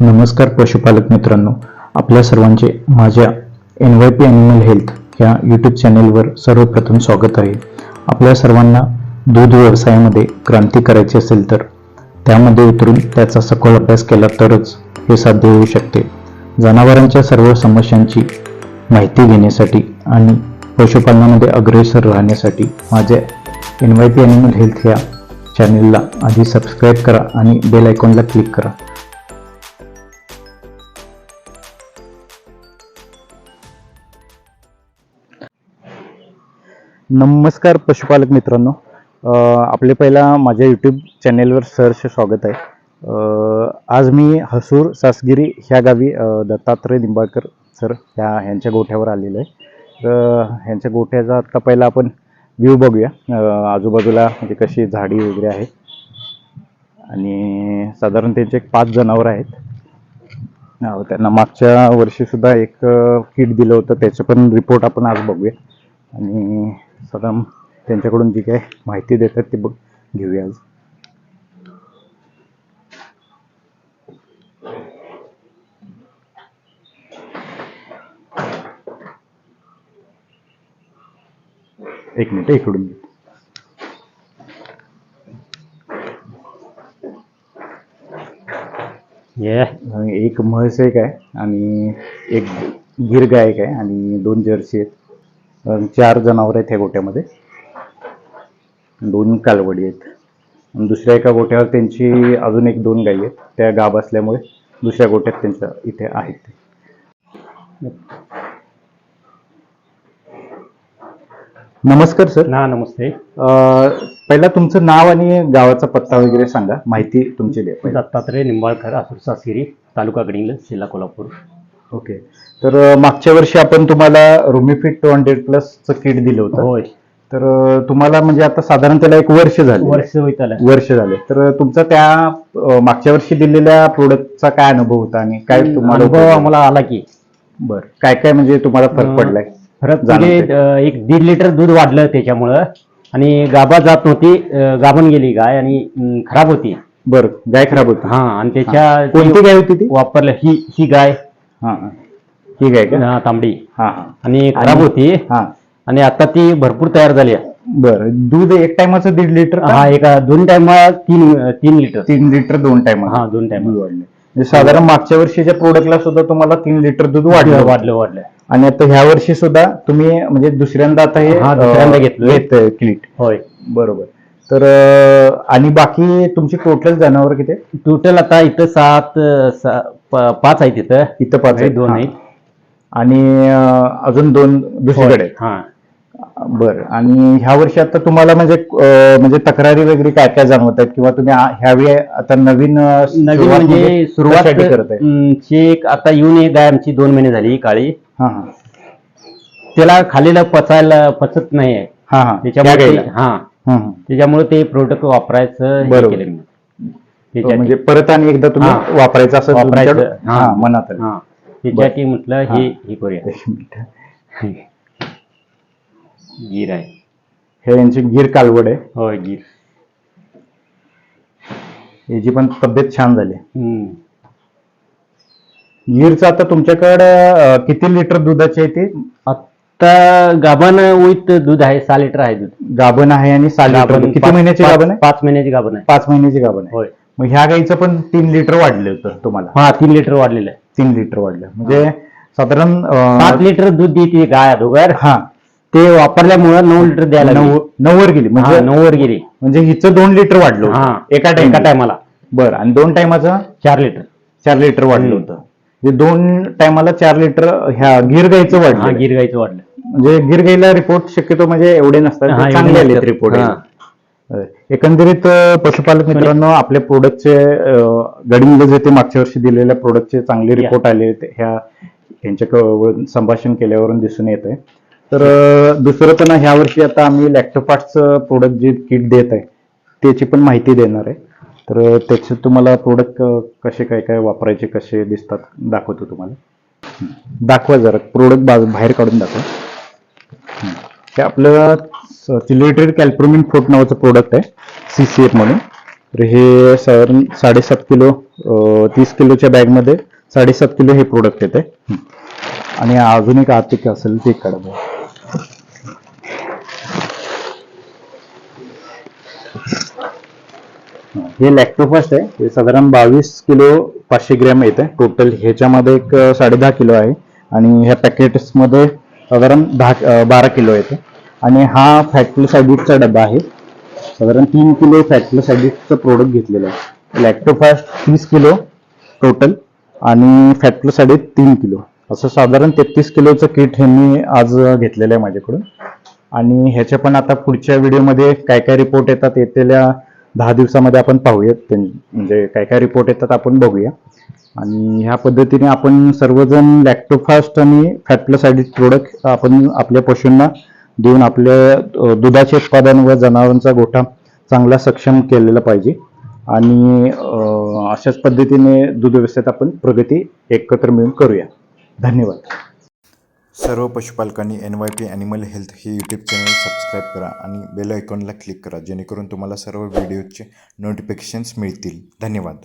नमस्कार पशुपालक मित्रांनो. आपल्या सर्वांचे माझ्या N Y P animal health या यूट्यूब चॅनेलवर सर्वप्रथम स्वागत आहे. आपल्या सर्वांना दूध व्यवसायामध्ये क्रांती करायची असेल तर त्यामध्ये उतरून त्याचा सखोल अभ्यास केला तरच हे साध्य होऊ शकते. जनावरांच्या सर्व समस्यांची माहिती घेण्यासाठी आणि पशुपालनामध्ये अग्रेसर राहण्यासाठी माझ्या N Y P animal health या चॅनेलला आधी सबस्क्राईब करा आणि बेल आयकॉनला क्लिक करा. नमस्कार पशुपालक मित्रांनो. आपले पहिला माझ्या यूट्यूब चॅनेलवर सहर्ष स्वागत आहे. आज मी हसूर सासगिरी ह्या गावी दत्तात्रय निंबाळकर सर ह्या ह्यांच्या गोठ्यावर आलेलो आहे. तर ह्यांच्या गोठ्याचा आत्ता पहिला आपण व्ह्यू बघूया. आजूबाजूला म्हणजे कशी झाडी वगैरे आहे आणि साधारण त्यांचे एक पाच जनावरं आहेत. त्यांना मागच्या वर्षीसुद्धा एक किट दिलं होतं. त्याचं पण रिपोर्ट आपण आज बघूया. आणि साधारण त्यांच्याकडून जी काय माहिती देतात ते बघ घेऊया आज. एक मिनिट इकडून एक म्हैस एक आहे आणि एक गिर गाय एक आहे आणि दोन जर्सी आहेत. चार जनावर आहेत ह्या गोट्यामध्ये. दोन कालवडी आहेत. दुसऱ्या एका गोट्यावर त्यांची अजून एक दोन गायी आहेत. त्या गाभ असल्यामुळे दुसऱ्या गोट्यात त्यांच्या इथे आहेत. ते नमस्कार सर. ना नमस्ते. अं, पहिला तुमचं नाव आणि गावाचा पत्ता वगैरे सांगा. माहिती तुमची द्या. दत्तात्रय निंबाळकर आसूर सासगिरी तालुका गडिंग्लज जिल्हा कोल्हापूर. ओके. तर मागच्या वर्षी आपण तुम्हाला रुमीफिट टू हंड्रेड प्लसचं किट दिलं होतं. होय. तर तुम्हाला म्हणजे आता साधारण त्याला एक वर्ष झालं. वर्ष वर्ष झाले. तर तुमचा त्या मागच्या वर्षी दिलेल्या प्रोडक्टचा काय अनुभव होता आणि काय तुम्हाला अनुभव आम्हाला आला की. बर. काय काय म्हणजे तुम्हाला फरक पडलाय? फरक जाणवतंय. म्हणजे एक दीड लिटर दूध वाढलं त्याच्यामुळं आणि गाभा जात नव्हती गाभण गेली गाय आणि खराब होती. बर. गाय खराब होती. हा आणि त्याच्या कोणती गाय होती ती? वापरलं ही ही गाय. हा. हा. ही गाय का अं, तांबडी हा हा आणि खराब होती हा आणि आता ती भरपूर तयार झाली आहे. बर दूध एक टायमाचं दीड लिटर? हा एका दोन टाइम तीन तीन लिटर तीन लिटर दोन टायमा हा दोन टाइम दूध वाढले साधारण मागच्या वर्षीच्या प्रोडक्टला सुद्धा तुम्हाला तीन लिटर दूध वाढलं वाढलं वाढलं आणि आता ह्या वर्षी सुद्धा तुम्ही म्हणजे दुसऱ्यांदा आता हे हा, दुसऱ्यांदा. घेतोय क्लिट होय बरोबर तर आणि बाकी तुमची टोटल जनावर किती? टोटल आता इथं सात पाच आहेत इथं इथं पाच आहेत. दोन हा. आहेत आणि अजून दोन दुसरीकडे. हा. बरं. आणि ह्या वर्षी आता तुम्हाला म्हणजे म्हणजे तक्रारी वगैरे काय काय जाणवत आहेत? किंवा तुम्ही ह्यावेळी आता नवीन नवीन सुरुवात म्हणजे सुरुवात आहे चेक आता येऊन एक गाय आमची दोन महिने झाली काळी. हा त्याला खालीला पचायला पचत नाही आहे. हा हा. त्याच्यामुळे. हा. त्याच्यामुळे ते प्रोडक्ट वापरायचं बरोबर. म्हणजे परत आणि एकदा तुम्ही. वापरायचं असं वापरायचं. मनात त्याच्यासाठी म्हटलं हे. हे करूया. एक मिनिट. गिर आहे. हे यांची गिर कालवड आहे. होय गिर. याची पण तब्येत छान झाली. हम्म. गिरचं आता तुमच्याकडे किती लिटर दुधाची आहे ते? आता गाभण उईत दूध आहे सहा लिटर आहे दूध. गाभण आहे आणि सहा लिटर गाभण. किती पाच- महिन्याची पाच- गाभण आहे? पाच महिन्याची गाभण आहे. पाच महिन्याची गाभण आहे. होय. मग ह्या गाईचं पण तीन लिटर वाढलं होतं तुम्हाला. हा तीन लिटर वाढलेलं आहे. तीन लिटर वाढलं. म्हणजे साधारण पाच लिटर दूध देते गाय अगोदर हा. ते वापरल्यामुळं नऊ लिटर द्यायला. नऊ नऊवर गेली. म्हणजे नऊवर गेली. म्हणजे हिचं दोन लिटर वाढलं. हा एका एका टाइम टायमाला. बरं आणि दोन टायमाचं? चार लिटर चार लिटर वाढलं. होतं. म्हणजे दोन टायमाला चार लिटर ह्या गिर गाईचं हा वाढलं गिर गाईचं वाढलं. म्हणजे गिर गाईला रिपोर्ट शक्यतो म्हणजे एवढे नसतात. चांगले नसतात. रिपोर्ट. एकंदरीत पशुपालक मित्रांनो आपल्या प्रोडक्टचे गडिंग येथे मागच्या वर्षी दिलेल्या प्रोडक्टचे चांगले रिपोर्ट आले. ह्या यांच्या संभाषण केल्यावरून दिसून येत आहे तर दुसरं पण ह्या वर्षी आता आम्ही लॅक्टोपार्टचं प्रोडक्ट जे किट देत आहे त्याची पण माहिती देणार आहे. तर त्याचे तुम्हाला प्रोडक्ट कसे काय काय वापरायचे कसे दिसतात दाखवतो तुम्हाला. दाखवा जरा प्रोडक्ट बाहेर काढून दाखवा. हे आपलं सिलेटेड कॅल्प्रोमिन फोर्ट नावाचं प्रोडक्ट आहे सी सी एफ म्हणून. तर हे साधारण साडेसात किलो तीस किलोच्या बॅगमध्ये साडेसात किलो हे प्रोडक्ट येते. आणि अजून एक आर्थिक असेल ते काढा हे लॅक्टोफास्ट आहे. हे साधारण बावीस किलो पाचशे ग्रॅम येते. टोटल ह्याच्यामध्ये एक साडे दहा किलो आहे. आणि ह्या पॅकेट्समध्ये साधारण दहा बारा किलो येते. आणि हा फॅक्टोसाइडिटचा डबा आहे. साधारण तीन किलो फॅक्टोसाइडिटचं प्रोडक्ट घेतलेलं आहे. लॅक्टोफास्ट तीस किलो टोटल आणि फॅक्टोसाइडिट तीन किलो. असं साधारण तेहतीस किलोचं किट हे मी आज घेतलेलं आहे माझ्याकडून. आणि ह्याच्या पण आता पुढच्या व्हिडिओमध्ये काय काय रिपोर्ट येतात येतेल्या दहा दिवसामध्ये आपण पाहूयात. म्हणजे काय काय रिपोर्ट येतात आपण बघूया. आणि ह्या पद्धतीने आपण सर्वजण लॅक्टोफास्ट आणि फॅटलोसाइडिक प्रोडक्ट आपण आपल्या पशूंना देऊन आपल्या दुधाचे उत्पादन व जनावरांचा गोठा चांगला सक्षम केलेला पाहिजे. आणि अशाच पद्धतीने दूध व्यवसायात आपण प्रगती एकत्र मिळून करूया. धन्यवाद. सर्व पशुपालकांनी N Y P animal health हे यूट्यूब चॅनल सबस्क्राईब करा आणि बेल आयकॉनला क्लिक करा जेणेकरून तुम्हाला सर्व व्हिडिओचे नोटिफिकेशन्स मिळतील. धन्यवाद.